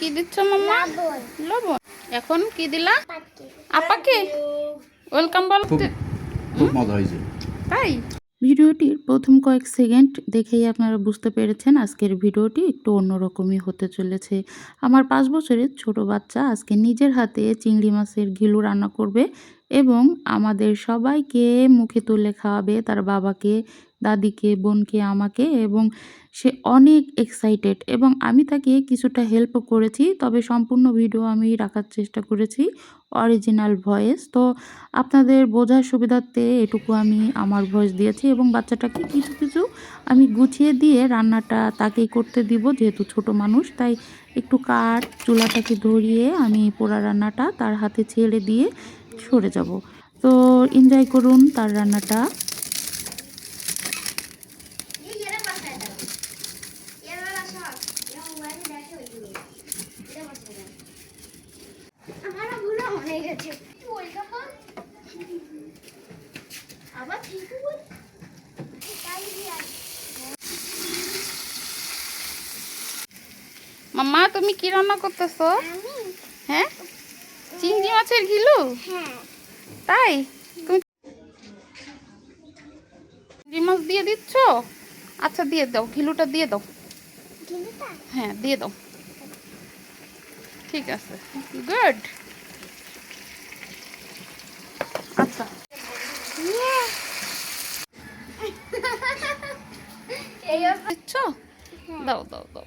কি দিচ্ছ মাম্মা? লবণ। এখন কি দিলা? আপাকে। ওয়েলকাম বল। খুব খুব মজা হয়েছে। তাই? ভিডিওটির প্রথম কয়েক সেকেন্ড দেখেই আপনারা বুঝতে পেরেছেন আজকের ভিডিওটি একটু অন্যরকমই হতে চলেছে। আমার পাঁচ বছরের ছোট বাচ্চা আজকে নিজের হাতে চিংড়ি মাছের ঘিলু রান্না করবে। এবং আমাদের সবাইকে মুখে তুলে খাওয়াবে, তার বাবাকে, দাদিকে, বোনকে, আমাকে এবং সে অনেক এক্সাইটেড এবং আমি তাকে কিছুটা হেল্পও করেছি, তবে সম্পূর্ণ ভিডিও আমি রাখার চেষ্টা করেছি অরিজিনাল ভয়েস তো আপনাদের বোঝার সুবিধার্থে এটুকু আমি আমার ভয়েস দিয়েছি এবং বাচ্চাটাকে কিছু কিছু আমি গুছিয়ে দিয়ে রান্নাটা তাকেই করতে দিব, যেহেতু ছোট মানুষ, তাই একটু কাঠ, চুলাটাকে ধরিয়ে আমি পোড়া রান্নাটা তার হাতে ছেড়ে দিয়ে সরে যাব। তো এনজয় করুন তার রান্নাটা। হয়ে মাম্মা তুমি কি রান্না করতেছো? হ্যাঁ? চিংড়ি মাছের ঘিলু? হ্যাঁ। তাই? তুমি চিংড়ি মাছ দিয়ে দিচ্ছ? আচ্ছা দিয়ে দাও ঘিলুটা দিয়ে দাও। হ্যাঁ দিয়ে দাও। ঠিক আছে। গুড। আচ্ছা। এই দিচ্ছ? দাও দাও দাও।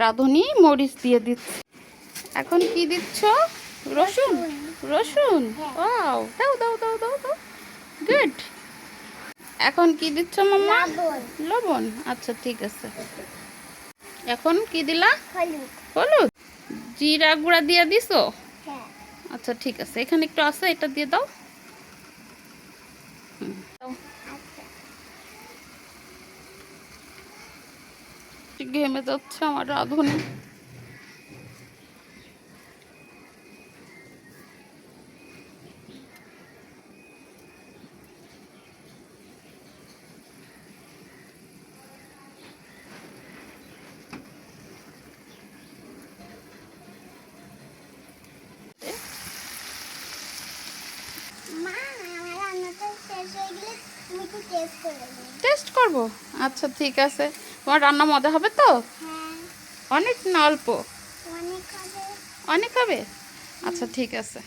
রাঁধুনি মরিচ দিয়ে দিচ্ছে। এখন কি দিচ্ছ? রসুন? রসুন। ওয়াও। দাও দাও দাও দাও দাও। গুড। এখন কি দিচ্ছ মাম্মা? লবণ। আচ্ছা ঠিক আছে। এখন কি দিলা? হলুদ। জিরা গুঁড়া দিয়ে দিছো? হ্যাঁ। আচ্ছা ঠিক আছে। এখানে একটু আছে এটা দিয়ে দাও। আচ্ছা। ঘেমে যাচ্ছে আমার রাঁধুনি মা আমার রান্নাটা শেষ হয়ে গেলে তুমি একটু টেস্ট করে করব? আচ্ছা ঠিক আছে। তোমার রান্না মজা হবে তো? হ্যাঁ। অনেক না অল্প? অনেক হবে। আচ্ছা ঠিক আছে।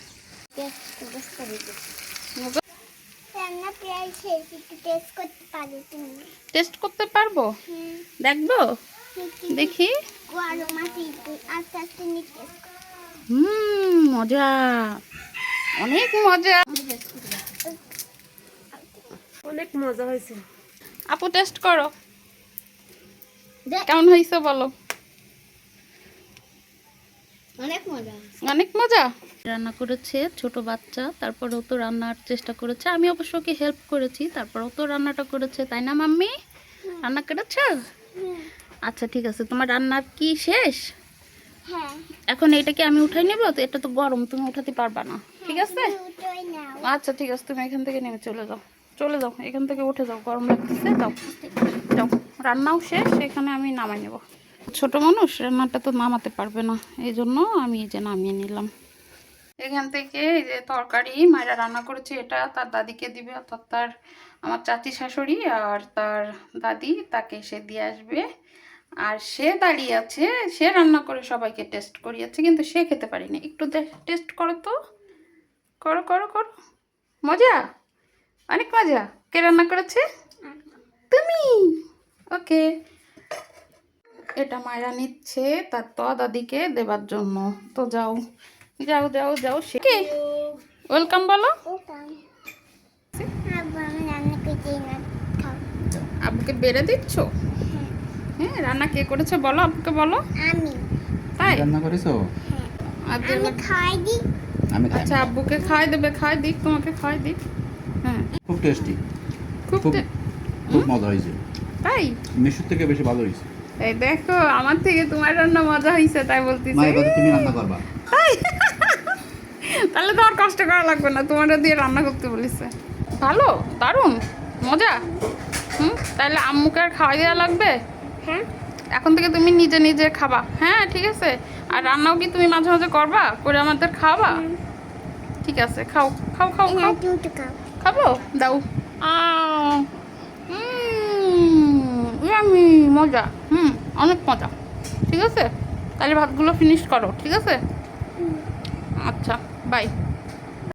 টেস্ট করতে পারব? দেখব? দেখি। হুম মজা। অনেক মজা। অনেক মজা হয়েছে। আপু টেস্ট করো। কেমন হয়েছে বলো। অনেক মজা। অনেক মজা? রান্না করেছে ছোট বাচ্চা তারপরেও তো রান্নার চেষ্টা করেছে। আমি অবশ্য ওকে হেল্প করেছি তারপরেও তো রান্নাটা করেছে তাই না মাম্মি? রান্না করেছ? আচ্ছা ঠিক আছে। তোমার রান্নার কি শেষ? হ্যাঁ। এখন এটাকে আমি উঠাই নেব? তো এটা তো গরম তুমি উঠাতে পারবা না। ঠিক আছে? আচ্ছা ঠিক আছে। তুমি এখান থেকে নেমে চলে যাও। চলে যাও, এখান থেকে উঠে যাও, গরম লাগতেছে, যাও। যাও, রান্নাও শেষ, এখানে আমি নামাই নেব। ছোট মানুষ, রান্নাটা তো নামাতে পারবে না, এই জন্য আমি এই যে নামিয়ে নিলাম। এখান থেকে এই যে তরকারি, মায়েরা রান্না করেছে এটা, তার দাদিকে দিবে, অর্থাৎ তার, আমার চাচি শাশুড়ি আর তার দাদি, তাকে সে দিয়ে আসবে। আর সে দাঁড়িয়ে আছে, সে রান্না করে সবাইকে টেস্ট করিয়েছে, কিন্তু সে খেতে পারিনি। একটু টেস্ট করো তো। করো করো করো। মজা? অনেক মজা। কে রান্না করেছে? তুমি। ওকে। এটা মায়েরা নিচ্ছে তার তো দাদিকে দেবার জন্য। তো যাও। যাও যাও যাও। সে ওয়েলকাম বলো। আব্বুকে বেড়ে দিচ্ছ? হ্যাঁ রান্না কে করেছে বলো আব্বুকে বলো। আমি। তাই? রান্না করেছ? হ্যাঁ। আমি খাই দিই। আমি আচ্ছা আব্বুকে খাই দেবে খাই দিক তোমাকে খাই দিক। খুব টেস্টি খুব খুব মজা হয়েছে। তাই? মিশুর থেকে বেশি ভালো হয়েছে। এই দেখো আমার থেকে তোমার রান্না মজা হয়েছে তাই মা বলতেছি এবার তুমি রান্না করবা। তাহলে তো আর কষ্ট করা লাগবে না তোমারটা দিয়ে রান্না করতে বলেছে। ভালো দারুণ মজা। হুম তাহলে আম্মুকে আর খাওয়াই দেওয়া লাগবে? হ্যাঁ। এখন থেকে তুমি নিজে নিজে খাবা। হ্যাঁ ঠিক আছে। আর রান্নাও কি তুমি মাঝে মাঝে করবা? করে আমাদের খাওয়াবা? ঠিক আছে খাও খাও খাও না খাও। খাব? দাও। আমি মজা। হুম অনেক মজা। ঠিক আছে? তাহলে ভাতগুলো ফিনিশ করো ঠিক আছে? আচ্ছা বাই